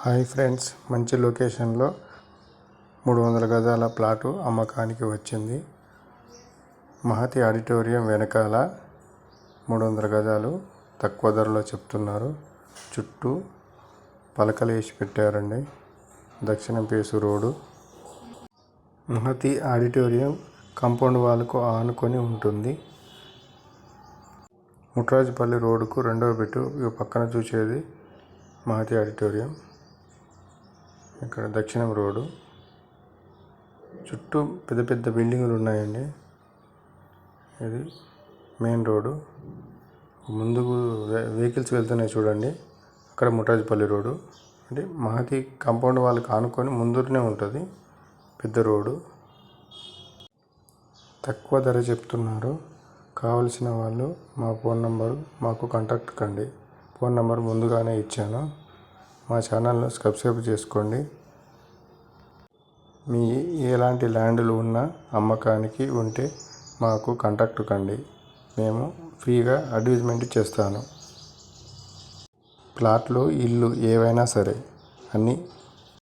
Hi friends మంచి లొకేషన్లో మూడు వందల గజాల ప్లాటు అమ్మకానికి వచ్చింది. మహతి ఆడిటోరియం వెనకాల మూడు వందల గజాలు తక్కువ ధరలో చెప్తున్నారు. చుట్టూ పలకలు వేసి పెట్టారండి. దక్షిణం face road. Mahati auditorium compound వాల్కు ఆనుకొని ఉంటుంది. ముట్రాజుపల్లి రోడ్డుకు రెండవ పెట్టు పక్కన చూసేది మహతి ఆడిటోరియం. ఇక్కడ దక్షిణం రోడ్డు. చుట్టూ పెద్ద పెద్ద బిల్డింగులు ఉన్నాయండి. ఇది మెయిన్ రోడ్డు. ముందుకు వె- వెహికల్స్ వెళ్తున్నాయి చూడండి. అక్కడ ముఠాజ్పల్లి రోడ్డు. అంటే మహతి కాంపౌండ్ వాళ్ళకి ఆనుకొని ముందునే ఉంటుంది. పెద్ద రోడ్డు. తక్కువ ధర చెప్తున్నారు. కావలసిన వాళ్ళు మా ఫోన్ నంబరు మాకు కాంటాక్ట్ కండి. ఫోన్ నంబర్ ముందుగానే ఇచ్చాను. మా ఛానల్ను సబ్స్క్రైబ్ చేసుకోండి. మీ ఎలాంటి ల్యాండ్లు ఉన్నా అమ్మకానికి ఉంటే మాకు కాంటాక్ట్ కండి. మేము ఫ్రీగా అడ్వర్టైజ్మెంట్ చేస్తాను. ప్లాట్లు ఇల్లు ఏవైనా సరే అన్నీ